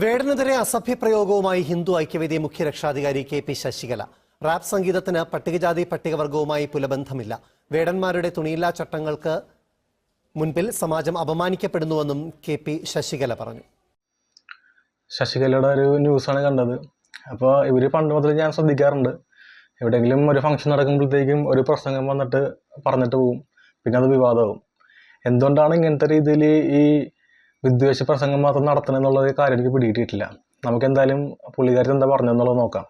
വേടനെതിരെ അസഭ്യപ്രയോഗവുമായി ഹിന്ദു ഐക്യവേദി മുഖ്യ രക്ഷാധികാരി K P Sasikala. Rap സംഗീതത്തിന് പട്ടികജാതി പട്ടികവർഗവുമായി പുലബന്ധമില്ല. വേടന്മാരുടെ തുണിയില്ലാ ചട്ടങ്ങൾക്ക് മുൻപിൽ സമാജം അപമാനിക്കപ്പെടുന്നുവെന്നും കെ പി ശശികല പറഞ്ഞു. ശശികലയുടെ ഒരു ന്യൂസാണ് കണ്ടത്. അപ്പോൾ ഇവർ പണ്ട് മുതൽ ഞാൻ ശ്രദ്ധിക്കാറുണ്ട്. എവിടെയെങ്കിലും ഒരു ഫംഗ്ഷൻ നടക്കുമ്പോഴത്തേക്കും ഒരു പ്രസംഗം വന്നിട്ട് പറഞ്ഞിട്ട് പോവും. പിന്നെ അത് വിവാദമാവും. എന്തുകൊണ്ടാണ് ഇങ്ങനത്തെ രീതിയിൽ ഈ വിദ്വേഷ പ്രസംഗം മാത്രം നടത്തണം എന്നുള്ള കാര്യം എനിക്ക് പിടിയിട്ടിട്ടില്ല നമുക്ക് എന്തായാലും പുള്ളിക്കാരി എന്താ പറഞ്ഞെന്നുള്ളത് നോക്കാം.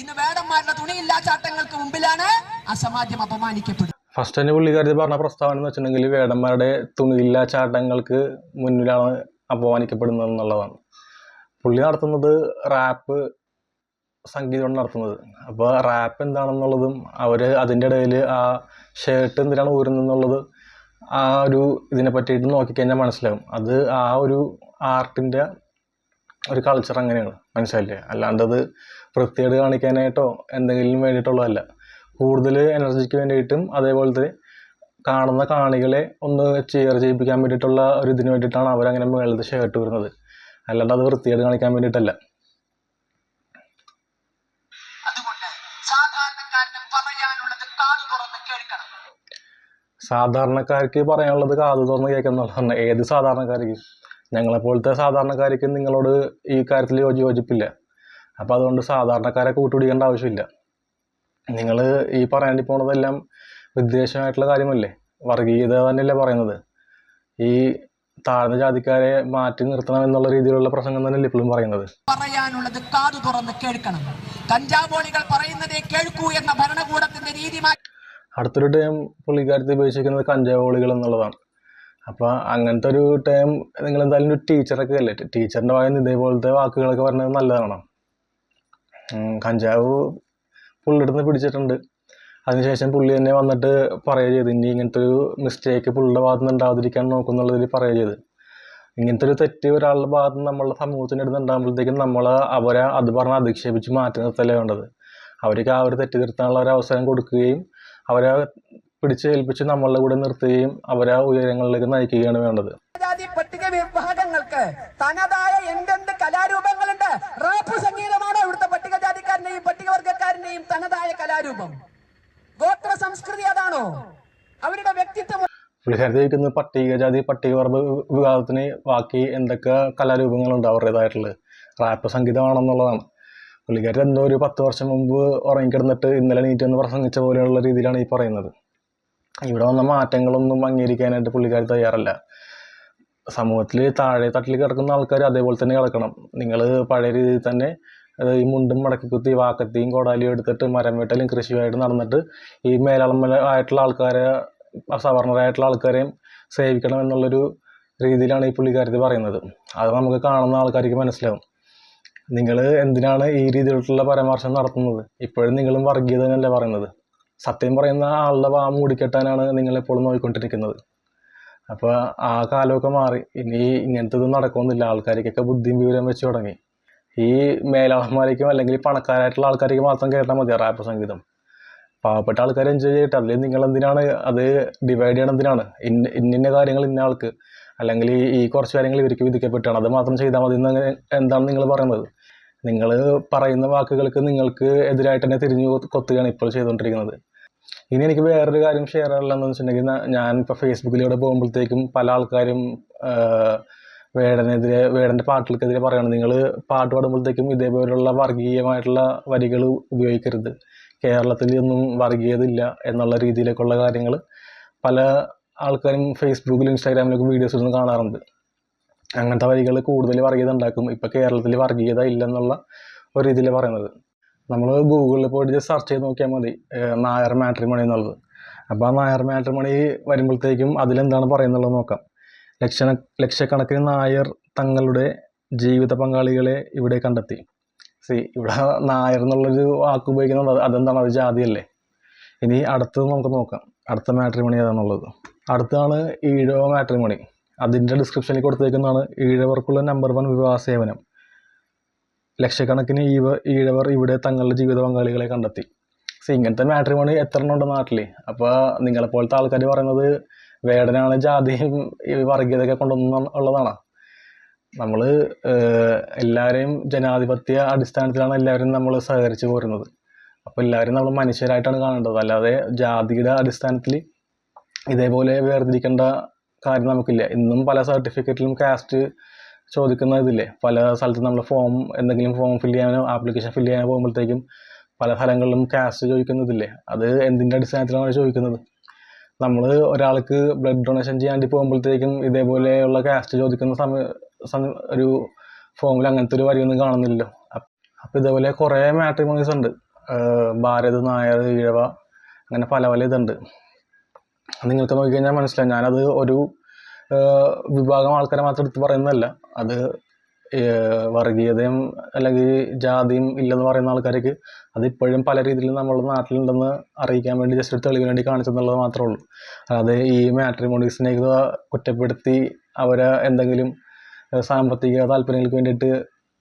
ഇന്ന് വേടന്മാരുടെ തുണിയില്ലാ ചാട്ടങ്ങൾക്ക് മുമ്പിലാണ് അസമാജം അപമാനിക്കപ്പെടുന്നത്. ഫസ്റ്റ് തന്നെ പുള്ളിക്കാരി പറഞ്ഞ പ്രസ്താവന എന്ന് വെച്ചിട്ടുണ്ടെങ്കിൽ വേടന്മാരുടെ തുണിയില്ലാ ചാട്ടങ്ങൾക്ക് മുന്നിലാണ് അപമാനിക്കപ്പെടുന്നത് എന്നുള്ളതാണ്. പുള്ളി നടത്തുന്നത് റാപ്പ് സംഗീതമാണ് നടത്തുന്നത്. അപ്പോൾ റാപ്പ് എന്താണെന്നുള്ളതും അവർ അതിന്റെ ഇടയിൽ ആ ഷർട്ട് എന്തിനാണ് ഊരുന്നതെന്നുള്ളത് ആ ഒരു ഇതിനെ പറ്റിയിട്ട് നോക്കിക്കഴിഞ്ഞാൽ മനസ്സിലാവും അത് ആ ഒരു ആർട്ടിന്റെ ഒരു കൾച്ചർ അങ്ങനെയാണ്. മനസ്സിലായില്ലേ? അത് വൃത്തികേട് കാണിക്കാനായിട്ടോ എന്തെങ്കിലും വേണ്ടിയിട്ടുള്ളതല്ല. കൂടുതൽ എനർജിക്ക് വേണ്ടിയിട്ടും അതേപോലത്തെ കാണുന്ന കാണികളെ ഒന്ന് ചെയർ ചെയ്യിപ്പിക്കാൻ വേണ്ടിയിട്ടുള്ള ഒരു ഇതിന് വേണ്ടിയിട്ടാണ് അവരങ്ങനെ മേളത്തെ ഷർട്ട് വരുന്നത് അല്ലാണ്ട് അത് വൃത്തികേട് കാണിക്കാൻ വേണ്ടിയിട്ടല്ല. സാധാരണക്കാർക്ക് പറയാനുള്ളത് കാതു തുറന്ന് കേൾക്കുന്നുള്ളതാണ് ഏത് സാധാരണക്കാർക്ക് ഞങ്ങളെപ്പോലത്തെ സാധാരണക്കാർക്ക് നിങ്ങളോട് ഈ കാര്യത്തിൽ യോജി യോജിപ്പില്ല. അപ്പോൾ അതുകൊണ്ട് സാധാരണക്കാരെ കൂട്ടുപിടിക്കേണ്ട ആവശ്യമില്ല. നിങ്ങൾ ഈ പറയാണ്ടി പോണതെല്ലാം വിദ്വേഷമായിട്ടുള്ള കാര്യമല്ലേ? വർഗീയത തന്നെയല്ലേ പറയുന്നത്. ഈ താഴ്ന്ന ജാതിക്കാരെ മാറ്റി നിർത്തണം എന്നുള്ള രീതിയിലുള്ള പ്രസംഗം തന്നെ ഇപ്പോഴും പറയുന്നത്. പറയാനുള്ളത് കാതു തുറന്ന് കേൾക്കണം. കഞ്ചാവോളികൾ പറയുന്നതേ കേൾക്കൂ എന്ന ഭരണകൂടത്തിന്റെ രീതി അടുത്തൊരു ടൈം പുള്ളിക്കാരത്തിൽ ഉപയോഗിച്ചിരിക്കുന്നത് കഞ്ചാവോളികൾ എന്നുള്ളതാണ്. അപ്പോൾ അങ്ങനത്തെ ഒരു ടൈം നിങ്ങൾ എന്തായാലും ഒരു ടീച്ചറൊക്കെ അല്ലേ? ടീച്ചറിന്റെ വായന ഇതേപോലത്തെ വാക്കുകളൊക്കെ പറഞ്ഞത് നല്ലതാണ്? കഞ്ചാവ് പുള്ളിയെടുത്ത് പിടിച്ചിട്ടുണ്ട്. അതിനുശേഷം പുള്ളി തന്നെ വന്നിട്ട് പറയുക ചെയ്ത്. ഇനി ഇങ്ങനത്തെ ഒരു മിസ്റ്റേക്ക് പുള്ളിയുടെ ഭാഗത്ത് നിന്ന് ഉണ്ടാവാതിരിക്കാൻ നോക്കുന്നുള്ളതിൽ പറയുക ചെയ്ത്. ഇങ്ങനത്തെ ഒരു തെറ്റ് ഒരാളുടെ ഭാഗത്ത് നമ്മളുടെ സമൂഹത്തിന്റെ അടുത്ത് ഉണ്ടാകുമ്പോഴത്തേക്കും നമ്മൾ അവരെ അത് പറഞ്ഞ് അധിക്ഷേപിച്ച് മാറ്റി നിർത്തലേ വേണ്ടത്? അവർക്ക് ആ ഒരു തെറ്റ് തിരുത്താനുള്ള ഒരു അവസരം കൊടുക്കുകയും അവരെ പിടിച്ച് ഏൽപ്പിച്ച് നമ്മളുടെ കൂടെ നിർത്തുകയും അവരെ ഉയരങ്ങളിലേക്ക് നയിക്കുകയാണ് വേണ്ടത്. പട്ടിക വിഭാഗങ്ങൾക്ക് തനതായ എന്തെന്ത് കലാരൂപങ്ങളുണ്ട്? റാപ്പ് സംഗീതമാണോ ഇവിടുത്തെ പട്ടികജാതിക്കാരന്റെയും പട്ടികവർഗക്കാരന്റെയും തനതായ കലാരൂപം. ഗോത്ര സംസ്കൃതി അതാണോ? അവരുടെ വ്യക്തിത്വം പുള്ളിക്കാരത്തി ചോദിക്കുന്നത് പട്ടികജാതി പട്ടികവർഗ വിഭാഗത്തിന് ബാക്കി എന്തൊക്കെ കലാരൂപങ്ങളുണ്ട് അവരുടേതായിട്ടുള്ളത്? റാപ്പ് സംഗീതമാണെന്നുള്ളതാണ്. പുള്ളിക്കാരൻ എന്തോ ഒരു പത്ത് വർഷം മുമ്പ് ഉറങ്ങിക്കിടന്നിട്ട് ഇന്നലെ നീറ്റ് എന്ന് പ്രസംഗിച്ച പോലെയുള്ള രീതിയിലാണ് ഈ പറയുന്നത്. ഇവിടെ വന്ന മാറ്റങ്ങളൊന്നും അംഗീകരിക്കാനായിട്ട് പുള്ളിക്കാർ തയ്യാറല്ല. സമൂഹത്തിൽ താഴെ തട്ടിൽ കിടക്കുന്ന ആൾക്കാർ അതേപോലെ തന്നെ കിടക്കണം. നിങ്ങൾ പഴയ രീതിയിൽ തന്നെ ഈ മുണ്ടും മടക്കി കുത്തി വാക്കത്തിയും കോടാലിയും എടുത്തിട്ട് മരം വെട്ടലും കൃഷിയുമായിട്ട് നടന്നിട്ട് ഈ മേലാളന്മാർ ആയിട്ടുള്ള ആൾക്കാരെ സവർണരായിട്ടുള്ള ആൾക്കാരെയും സേവിക്കണം എന്നുള്ളൊരു രീതിയിലാണ് ഈ പുള്ളിക്കാരി പറയുന്നത്. അത് നമുക്ക് കാണുന്ന ആൾക്കാർക്ക് മനസ്സിലാവും. നിങ്ങൾ എന്തിനാണ് ഈ രീതിയിലുള്ള പരാമർശം നടത്തുന്നത്? ഇപ്പോഴും നിങ്ങളും വർഗീയത തന്നെയല്ലേ പറയുന്നത്? സത്യം പറയുന്ന ആളുടെ വാ മൂടിക്കെട്ടാനാണ് നിങ്ങൾ എപ്പോഴും നോക്കിക്കൊണ്ടിരിക്കുന്നത് അപ്പോൾ ആ കാലമൊക്കെ മാറി. ഇനി ഇങ്ങനത്തെ ഇതൊന്നും നടക്കുന്നില്ല ആൾക്കാർക്കൊക്കെ ബുദ്ധിയും വിവരം വെച്ച് തുടങ്ങി. ഈ മേലാളന്മാരേക്കും അല്ലെങ്കിൽ പണക്കാരായിട്ടുള്ള ആൾക്കാർക്ക് മാത്രം കേട്ടാൽ മതി റാപ്പ് സംഗീതം. പാവപ്പെട്ട ആൾക്കാർ എൻജോയ് ചെയ്യട്ടെ. അതിൽ നിങ്ങൾ എന്തിനാണ് അത് ഡിവൈഡ് ചെയ്യണം എന്തിനാണ്? ഇന്ന ഇന്ന കാര്യങ്ങൾ ഇന്ന ആൾക്ക്. അല്ലെങ്കിൽ ഈ കുറച്ച് കാര്യങ്ങൾ ഇവർക്ക് വിധിക്കപ്പെട്ടാണ്. അത് മാത്രം ചെയ്താൽ മതി എന്ന് എന്താണ് നിങ്ങൾ പറയുന്നത്? നിങ്ങൾ പറയുന്ന വാക്കുകൾക്ക് നിങ്ങൾക്ക് എതിരായിട്ട് തന്നെ തിരിഞ്ഞു കൊത്തുകയാണ് ഇപ്പോൾ ചെയ്തുകൊണ്ടിരിക്കുന്നത്. ഇനി എനിക്ക് വേറൊരു കാര്യം ഷെയർ ചെയ്യാനുള്ളതെന്ന് വെച്ചിട്ടുണ്ടെങ്കിൽ ഞാൻ ഇപ്പോൾ ഫേസ്ബുക്കിലൂടെ പോകുമ്പോഴത്തേക്കും പല ആൾക്കാരും വേടനെതിരെ വേടന്റെ പാട്ടുകൾക്കെതിരെ പറയുകയാണ് നിങ്ങൾ പാട്ട് പാടുമ്പോഴത്തേക്കും ഇതേപോലുള്ള വർഗീയമായിട്ടുള്ള വരികൾ ഉപയോഗിക്കരുത്. കേരളത്തിൽ ഒന്നും വർഗീയത ഇല്ല എന്നുള്ള രീതിയിലേക്കുള്ള കാര്യങ്ങൾ പല ആൾക്കാരും ഫേസ്ബുക്കിലും ഇൻസ്റ്റാഗ്രാമിലൊക്കെ വീഡിയോസ് ഒന്നും കാണാറുണ്ട്. അങ്ങനത്തെ വരികൾ കൂടുതൽ വർഗീയത ഉണ്ടാക്കും ഇപ്പോൾ കേരളത്തിൽ വർഗീയത ഇല്ലെന്നുള്ള ഒരു ഇതിൽ പറയുന്നത്. നമ്മൾ ഗൂഗിളിൽ പോയിട്ട് സെർച്ച് ചെയ്ത് നോക്കിയാൽ മതി. നായർ മാട്രിമണി എന്നുള്ളത്. അപ്പോൾ ആ നായർ മാട്രിമണി വരുമ്പോഴത്തേക്കും അതിലെന്താണ് പറയുന്നുള്ളത് നോക്കാം. ലക്ഷണ ലക്ഷക്കണക്കിന് നായർ തങ്ങളുടെ ജീവിത പങ്കാളികളെ ഇവിടെ കണ്ടെത്തി. സി ഇവിടെ നായർ എന്നുള്ളൊരു വാക്ക് ഉപയോഗിക്കുന്നത് അതെന്താണ്? അത് ജാതിയല്ലേ? ഇനി അടുത്തത് നമുക്ക് നോക്കാം. അടുത്ത മാട്രിമണി ഏതാണുള്ളത് അടുത്താണ് ഈഴോ മാട്രിമണി. അതിന്റെ ഡിസ്ക്രിപ്ഷനിൽ കൊടുത്തേക്കുന്നതാണ് ഈഴവർക്കുള്ള നമ്പർ വൺ വിവാഹ സേവനം. ലക്ഷക്കണക്കിന് ഈവ ഈഴവർ ഇവിടെ തങ്ങളുടെ ജീവിത പങ്കാളികളെ കണ്ടെത്തി. സി ഇങ്ങനത്തെ മാട്രിമോണി എത്ര എണ്ണം ഉണ്ട് നാട്ടിൽ അപ്പോൾ നിങ്ങളെപ്പോലത്തെ ആൾക്കാർ പറയുന്നത് വേടനാണ് ജാതിയും വർഗീയതയൊക്കെ കൊണ്ടുവന്ന ഉള്ളതാണ്. നമ്മൾ എല്ലാവരെയും ജനാധിപത്യ അടിസ്ഥാനത്തിലാണ് എല്ലാവരും നമ്മൾ സഹകരിച്ച് പോരുന്നത്. അപ്പോൾ എല്ലാവരും നമ്മൾ മനുഷ്യരായിട്ടാണ് കാണേണ്ടത്. അല്ലാതെ ജാതിയുടെ അടിസ്ഥാനത്തിൽ ഇതേപോലെ വേർതിരിക്കേണ്ട കാര്യം നമുക്കില്ല. ഇന്നും പല സർട്ടിഫിക്കറ്റിലും കാസ്റ്റ് ചോദിക്കുന്ന ഇതില്ലേ? പല സ്ഥലത്തും നമ്മൾ ഫോം എന്തെങ്കിലും ഫോം ഫില്ല് ചെയ്യാനോ ആപ്ലിക്കേഷൻ ഫില്ല് ചെയ്യാനോ പോകുമ്പോഴത്തേക്കും പല സ്ഥലങ്ങളിലും കാസ്റ്റ് ചോദിക്കുന്നതില്ലേ അത് എന്തിന്റെ അടിസ്ഥാനത്തിലാണ് ചോദിക്കുന്നത്? നമ്മൾ ഒരാൾക്ക് ബ്ലഡ് ഡൊണേഷൻ ചെയ്യാൻ പോകുമ്പോഴത്തേക്കും ഇതേപോലെയുള്ള കാസ്റ്റ് ചോദിക്കുന്ന സമയ ഒരു ഫോമിൽ അങ്ങനത്തെ ഒരു വരിയൊന്നും കാണുന്നില്ലല്ലോ. അപ്പോൾ ഇതേപോലെ കുറേ മാട്രിമോണീസ് ഉണ്ട്. ഭാരത് നായർ ഈഴവ അങ്ങനെ പല പല ഇതുണ്ട്. നിങ്ങൾക്ക് നോക്കിക്കഴിഞ്ഞാൽ മനസ്സിലാവും. ഞാനത് ഒരു വിഭാഗം ആൾക്കാരെ മാത്രം എടുത്ത് പറയുന്നതല്ല. അത് വർഗീയതയും അല്ലെങ്കിൽ ജാതിയും ഇല്ലെന്ന് പറയുന്ന ആൾക്കാർക്ക് അത് ഇപ്പോഴും പല രീതിയിൽ നമ്മുടെ നാട്ടിലുണ്ടെന്ന് അറിയിക്കാൻ വേണ്ടി ജസ്റ്റ് തെളിവിന് വേണ്ടി കാണിച്ചെന്നുള്ളത് മാത്രമേ ഉള്ളൂ. അതായത് ഈ മാട്രിമോണീസിനെയൊക്കെ കുറ്റപ്പെടുത്തി അവരെ എന്തെങ്കിലും സാമ്പത്തിക താല്പര്യങ്ങൾക്ക് വേണ്ടിയിട്ട്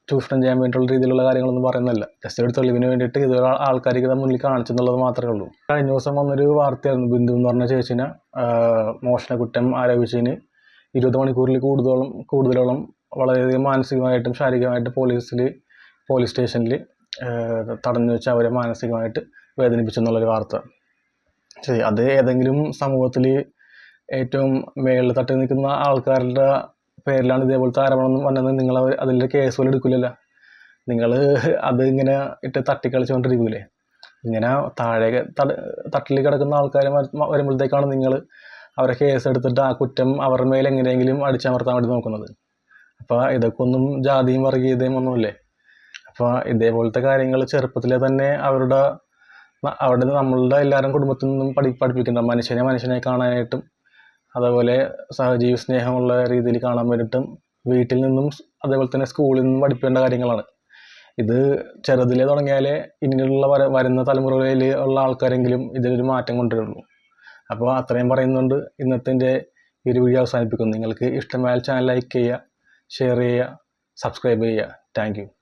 ചൂഷണം ചെയ്യാൻ വേണ്ടിയിട്ടുള്ള രീതിയിലുള്ള കാര്യങ്ങളൊന്നും പറയുന്നില്ല ജസ്റ്റ് ഒരു തെളിവിന് വേണ്ടിയിട്ട് ഇത് ആൾക്കാർക്ക് മുന്നിൽ കാണിച്ചെന്നുള്ളത് മാത്രമേ ഉള്ളൂ. കഴിഞ്ഞ ദിവസം വന്നൊരു വാർത്തയായിരുന്നു ബിന്ദു എന്ന് പറഞ്ഞ ചേച്ചിനെ മോഷണ കുറ്റം ആരോപിച്ചതിന്. ഇരുപത് മണിക്കൂറിൽ കൂടുതലോളം കൂടുതലോളം വളരെയധികം മാനസികമായിട്ടും ശാരീരികമായിട്ടും പോലീസിൽ പോലീസ് സ്റ്റേഷനിൽ തടഞ്ഞു വെച്ച് അവരെ മാനസികമായിട്ട് വേദനിപ്പിച്ചു എന്നുള്ളൊരു വാർത്ത. ശരി അത് ഏതെങ്കിലും സമൂഹത്തിൽ ഏറ്റവും മേളിൽ തട്ടി നിൽക്കുന്ന ആൾക്കാരുടെ പേരിലാണ് ഇതേപോലത്തെ ആരോപണം വന്നത് നിങ്ങൾ അതിൽ കേസ് പോലും എടുക്കില്ലല്ലോ നിങ്ങൾ അത് ഇങ്ങനെ ഇട്ട് തട്ടിക്കളിച്ചുകൊണ്ടിരിക്കൂലേ. ഇങ്ങനെ താഴെ തട- തട്ടിൽ കിടക്കുന്ന ആൾക്കാർ വരുമ്പോഴത്തേക്കാണ് നിങ്ങൾ അവരെ കേസ് എടുത്തിട്ട് ആ കുറ്റം അവരുടെ മേൽ എങ്ങനെയെങ്കിലും അടിച്ചമർത്താൻ വേണ്ടി നോക്കുന്നത്. അപ്പോൾ ഇതൊക്കെ ഒന്നും ജാതിയും വർഗീയതയും ഒന്നുമല്ലേ? അപ്പോൾ ഇതേപോലത്തെ കാര്യങ്ങൾ ചെറുപ്പത്തിലെ തന്നെ അവരുടെ അവിടെ നമ്മളുടെ എല്ലാവരും കുടുംബത്തിൽ നിന്നും പഠി പഠിപ്പിക്കുന്ന മനുഷ്യനെ മനുഷ്യനെ കാണാനായിട്ടും അതേപോലെ സഹജീവി സ്നേഹമുള്ള രീതിയിൽ കാണാൻ വേണ്ടിയിട്ടും വീട്ടിൽ നിന്നും അതേപോലെ തന്നെ സ്കൂളിൽ നിന്നും പഠിപ്പിക്കേണ്ട കാര്യങ്ങളാണ്. ഇത് ചെറുതിലെ തുടങ്ങിയാലേ ഇനിയുള്ള വര വരുന്ന തലമുറകളിൽ ഉള്ള ആൾക്കാരെങ്കിലും ഇതിലൊരു മാറ്റം കൊണ്ടുവരുള്ളൂ. അപ്പോൾ അത്രയും പറയുന്നുണ്ട്. ഇന്നത്തെ എന്റെ ഈ ഒരു വീഡിയോ അവസാനിപ്പിക്കുന്നു. നിങ്ങൾക്ക് ഇഷ്ടമായ ചാനൽ ലൈക്ക് ചെയ്യുക ഷെയർ ചെയ്യുക സബ്സ്ക്രൈബ് ചെയ്യുക. താങ്ക്